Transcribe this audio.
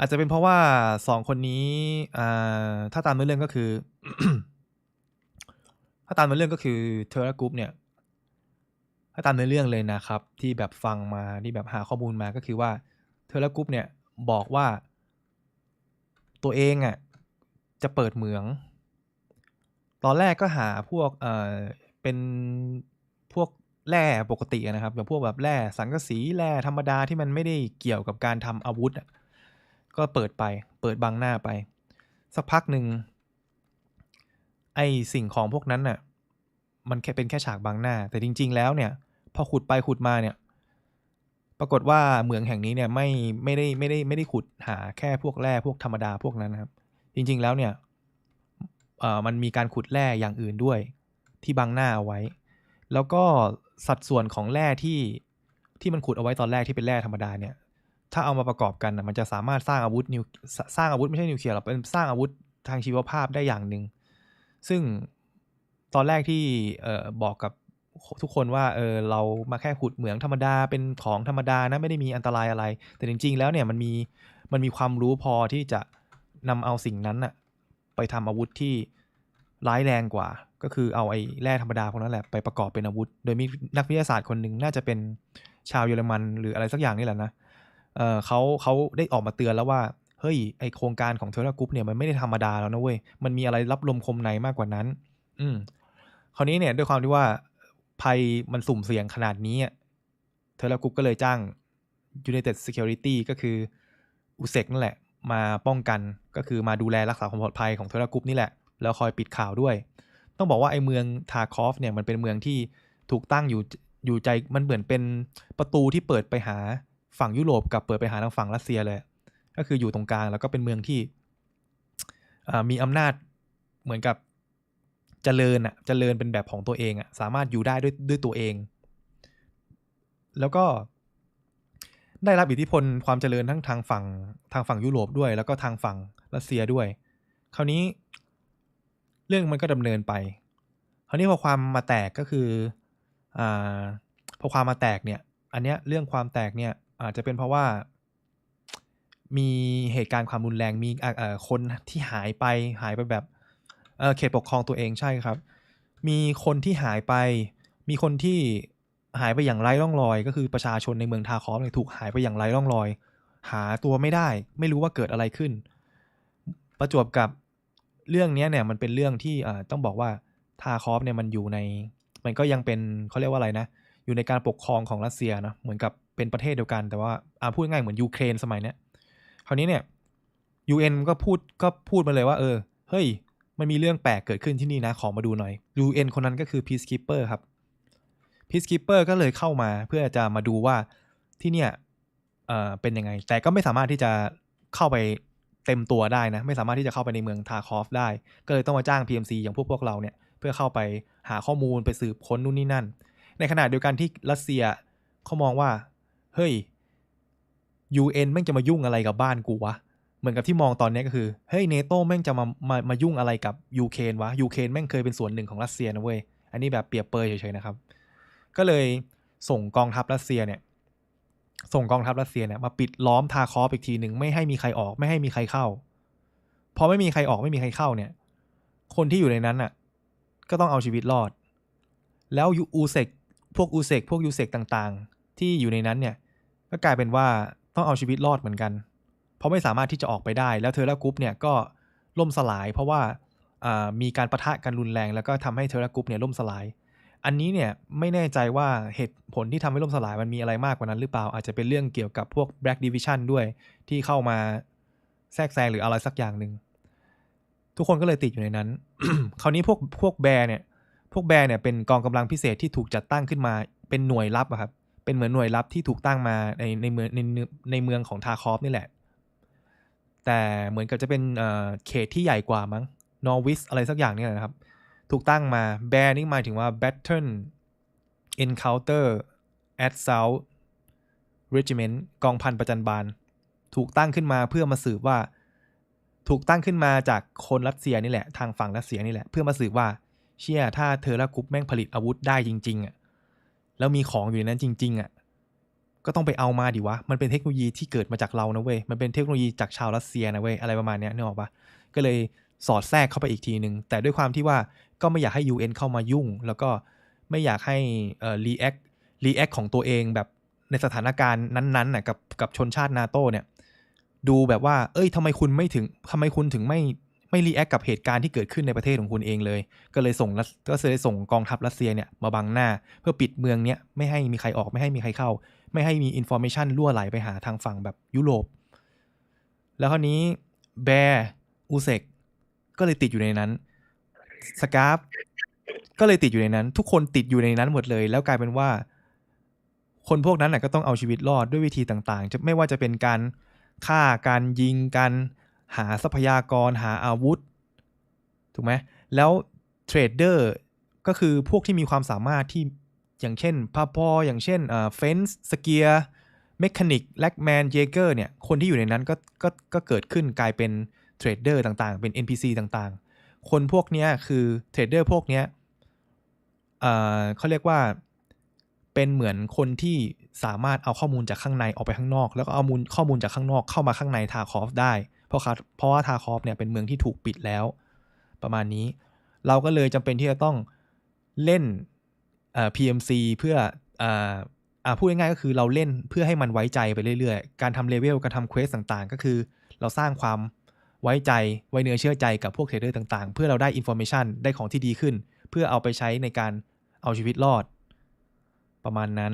อาจจะเป็นเพราะว่าสองคนนี้ถ้าตามเนื้อเรื่องก็คือ ถ้าตามเนื้อเรื่องก็คือเทอร์กรุ๊ปเนี่ย ถ้าตามเนื้อเรื่องเลยนะครับ ที่แบบฟังมาที่แบบหาข้อมูลมาก็คือว่าเทอร์กรุ๊ปเนี่ยบอกว่า ตัวเองอะจะเปิดเหมือง ตอนแรกก็หาพวกเออเป็นพวกแร่ปกตินะครับแบบพวกแบบแร่สังกะสีแร่ธรรมดาที่มันไม่ได้เกี่ยวกับการทำอาวุธอะ ก็เปิดไป เปิดบังหน้าไป สักพักหนึ่งไอสิ่งของพวกนั้นน่ะ มันแค่เป็นแค่ฉากบังหน้า แต่จริง ๆ แล้วเนี่ย พอขุดไปขุดมาเนี่ย ปรากฏว่าเหมืองแห่งนี้เนี่ยไม่ไม่ได้ไม่ได้ไม่ได้ขุดหาแค่พวกแร่พวกธรรมดาพวกนั้นนะครับ จริง ๆ แล้วเนี่ยเอ่อมันมีการขุดแร่อย่างอื่นด้วย ที่บังหน้าเอาไว้ แล้วก็สัดส่วนของแร่ที่ที่มันขุดเอาไว้ตอนแรกที่เป็นแร่ธรรมดาเนี่ย ถ้าเอามาประกอบกันนะมันจะสามารถสร้างอาวุธนิวสร้างอาวุธไม่ใช่นิวเคลียร์หรอกเป็นสร้างอาวุธทางชีวภาพได้อย่างหนึ่งซึ่งตอนแรกที่เออบอกกับทุกคนว่าเออเรามาแค่ขุดเหมืองธรรมดาเป็นของธรรมดานะไม่ได้มีอันตรายอะไร แต่จริง ๆ แล้วเนี่ยมันมีมันมีความรู้พอที่จะนำเอาสิ่งนั้นน่ะไปทำอาวุธที่ร้ายแรงกว่า ก็คือเอาไอ้แร่ธรรมดาพวกนั้นแหละไปประกอบเป็นอาวุธ โดยมีนักวิทยาศาสตร์คนหนึ่งน่าจะเป็นชาวเยอรมัน หรืออะไรสักอย่างนี่แหละนะ เออเขาเขาได้ออกมาเตือนแล้วว่า เฮ้ย ไอโครงการของเทอร์กรุ๊ปเนี่ยมันไม่ได้ธรรมดาแล้วนะเว้ย มันมีอะไรรับลมคมในมากกว่านั้น อืม คราวนี้เนี่ยด้วยความที่ว่าภัยมันสุ่มเสี่ยงขนาดนี้เทอร์กรุ๊ปก็เลยจ้าง United Security ก็คืออุเซกนั่นแหละ มาป้องกันก็คือมาดูแลรักษาความปลอดภัยของเทอร์กรุ๊ปนี่แหละ แล้วคอยปิดข่าวด้วย ต้องบอกว่าไอเมืองทาคอฟเนี่ยมันเป็นเมืองที่ถูกตั้งอยู่อยู่ใจมันเหมือนเป็นประตูที่เปิดไปหา ฝั่งยุโรปกับเปิดไปหาทางฝั่งรัสเซียเลย ก็คืออยู่ตรงกลางแล้วก็เป็นเมืองที่มีอำนาจเหมือนกับเจริญอะเจริญเป็นแบบของตัวเองอะสามารถอยู่ได้ด้วยด้วยตัวเอง แล้วก็ได้รับอิทธิพลความเจริญทั้งทางฝั่งทางฝั่งยุโรปด้วย แล้วก็ทางฝั่งรัสเซียด้วย คราวนี้ เรื่องมันก็ดำเนินไป คราวนี้พอความมาแตกก็คืออ่าพอความมาแตกเนี่ย อันเนี้ยเรื่องความแตกเนี่ย อาจจะเป็นเพราะว่า มีเหตุการณ์ความรุนแรงมีคนที่หายไปหายไปแบบเเขตปกครองตัวเองใช่ครับ มีคนที่หายไป มีคนที่หายไปอย่างไร้ร่องรอย ก็คือประชาชนในเมืองทาคอฟเนี่ยถูกหายไปอย่างไร้ร่องรอย หาตัวไม่ได้ ไม่รู้ว่าเกิดอะไรขึ้น ประจวบกับเรื่องนี้เนี่ยมันเป็นเรื่องที่ต้องบอกว่าทาคอฟเนี่ยมันอยู่ใน มันก็ยังเป็นเขาเรียกว่าอะไรนะ อยู่ในการปกครองของรัสเซียนะเหมือนกับ เป็นประเทศเดียวกัน แต่ว่าอ่าพูดง่ายเหมือนยูเครนสมัยเนี้ยคราวนี้เนี่ย UN ก็พูดก็พูดมาเลยว่า เออ เฮ้ย มันมีเรื่องแปลกเกิดขึ้นที่นี่นะ ขอมาดูหน่อย UN คนนั้นก็คือ Peacekeeper ครับ Peacekeeper ก็เลยเข้ามาเพื่อจะมาดูว่าที่เนี่ยเอ่อเป็นยังไง แต่ก็ไม่สามารถที่จะเข้าไปเต็มตัวได้นะ ไม่สามารถที่จะเข้าไปในเมืองทาคอฟได้ ก็เลยต้องมาจ้าง PMC อย่างพวกพวกเราเนี่ย เพื่อเข้าไปหาข้อมูลไปสืบค้นนู่นนี่นั่น ในขณะเดียวกันที่รัสเซียเขามองว่า เฮ้ย UN แม่งจะมายุ่งอะไรกับบ้านกูวะ เหมือนกับที่มองตอนนี้ก็คือ เฮ้ยเนโตแม่งจะมามามายุ่งอะไรกับยูเครนวะยูเครนแม่งเคยเป็นส่วนหนึ่งของรัสเซียนะเว้ย อันนี้แบบเปรียบเปยเฉยๆนะครับ ก็เลยส่งกองทัพรัสเซียเนี่ย ส่งกองทัพรัสเซียเนี่ยมาปิดล้อมทาคอฟอีกทีหนึ่งไม่ให้มีใครออกไม่ให้มีใครเข้า พอไม่มีใครออกไม่มีใครเข้าเนี่ย คนที่อยู่ในนั้นน่ะ ก็ต้องเอาชีวิตรอด แล้วยูอูเซกพวกอูเซกพวกยูเซกต่างๆ ที่อยู่ในนั้นเนี่ยก็กลายเป็นว่าต้องเอาชีวิตรอดเหมือนกัน เพราะไม่สามารถที่จะออกไปได้ แล้วเทอร์รากรุ๊ปเนี่ยก็ล่มสลาย เพราะว่ามีการประทะกันรุนแรง แล้วก็ทำให้เทอร์รากรุ๊ปเนี่ยล่มสลาย อันนี้เนี่ยไม่แน่ใจว่าเหตุผลที่ทำให้ล่มสลายมันมีอะไรมากกว่านั้นหรือเปล่า อาจจะเป็นเรื่องเกี่ยวกับพวก Black Division ด้วยที่เข้ามาแทรกแซงหรืออะไรสักอย่างหนึ่งทุกคนก็เลยติดอยู่ในนั้น คราวนี้พวกพวกแบร์เนี่ย พวกแบร์เนี่ยเป็นกองกำลังพิเศษที่ถูกจัดตั้งขึ้นมาเป็นหน่วยลับครับ เป็นเหมือนหน่วยลับที่ถูกตั้งมาในในเมืองในในเมืองของทาคอฟนี่แหละ แต่เหมือนกับจะเป็นเขตที่ใหญ่กว่ามั้งนอร์วิสอะไรสักอย่างนี่แหละครับ ถูกตั้งมาแบร์นี่หมายถึงว่า Battle Encounter at South Regiment กองพันประจันบานถูกตั้งขึ้นมาเพื่อมาสืบว่า ถูกตั้งขึ้นมาจากคนรัสเซียนี่แหละ ทางฝั่งรัสเซียนี่แหละ เพื่อมาสืบว่า เชี่ยถ้าเธอและกรุ๊ปแม่งผลิตอาวุธได้จริงๆอะ แล้วมีของอยู่ในนั้นจริง ๆอะก็ต้องไปเอามาดิวะ มันเป็นเทคโนโลยีที่เกิดมาจากเรานะเว้ย มันเป็นเทคโนโลยีจากชาวรัสเซียนะเว้ย อะไรประมาณเนี้ยนึกออกปะก็เลยสอดแทรกเข้าไปอีกทีหนึ่ง แต่ด้วยความที่ว่าก็ไม่อยากให้ UN เข้ามายุ่ง แล้วก็ไม่อยากให้เอ่อ react react ของตัวเองแบบในสถานการณ์นั้นๆน่ะกับกับชนชาตินาโตเนี่ย ดูแบบว่า เอ้ยทำไมคุณไม่ถึงทำไมคุณถึงไม่ ไม่รีแอคกับเหตุการณ์ที่เกิดขึ้นในประเทศของคุณเองเลย ก็เลยส่งก็เลยส่งกองทัพรัสเซียเนี่ยมาบังหน้า เพื่อปิดเมืองเนี้ยไม่ให้มีใครออกไม่ให้มีใครเข้า ไม่ให้มีอินโฟ a t ชันรั่วไหลไปหาทางฝั่งแบบยุโรป แล้วคราวนี้แบร์อูเซกก็เลยติดอยู่ในนั้นสกาฟก็เลยติดอยู่ในนั้น ทุกคนติดอยู่ในนั้นหมดเลย แล้วกลายเป็นว่า คนพวกนั้นน่ะก็ต้องเอาชีวิตรอดด้วยวิธีต่างๆ จะไม่ว่าจะเป็นการฆ่าการยิงการ หาทรัพยากรหาอาวุธ ถูกไหมแล้วเทรดเดอร์ก็คือพวกที่มีความสามารถที่อย่างเช่นพาพออย่างเช่นเฟนส์สเกียร์เมคานิกแลกแมนเจเกอร์เนี่ยคนที่อยู่ในนั้นก็ก็ก็เกิดขึ้นกลายเป็นเทรดเดอร์ต่างๆ เป็น NPC ต่างๆ คนพวกนี้คือเทรดเดอร์พวกนี้เอ่อเขาเรียกว่าเป็นเหมือนคนที่สามารถเอาข้อมูลจากข้างในออกไปข้างนอก แล้วก็เอามูลข้อมูลจากข้างนอกเข้ามาข้างในทาคอฟได้ เพราะเพราะว่าทาคอฟเนี่ยเป็นเมืองที่ถูกปิดแล้ว ประมาณนี้ เราก็เลยจำเป็นที่จะต้องเล่นเอ่อ PMC เพื่ออ่าอ่าพูดง่ายๆก็คือเราเล่นเพื่อให้มันไว้ใจไปเรื่อยๆ การทำเลเวลการทำเควสต่างๆ ก็คือเราสร้างความไว้ใจไว้เนื้อเชื่อใจกับพวกเทรดเดอร์ต่างๆ เพื่อเราได้อินโฟ a t ชันได้ของที่ดีขึ้น เพื่อเอาไปใช้ในการเอาชีวิตรอด ประมาณนั้น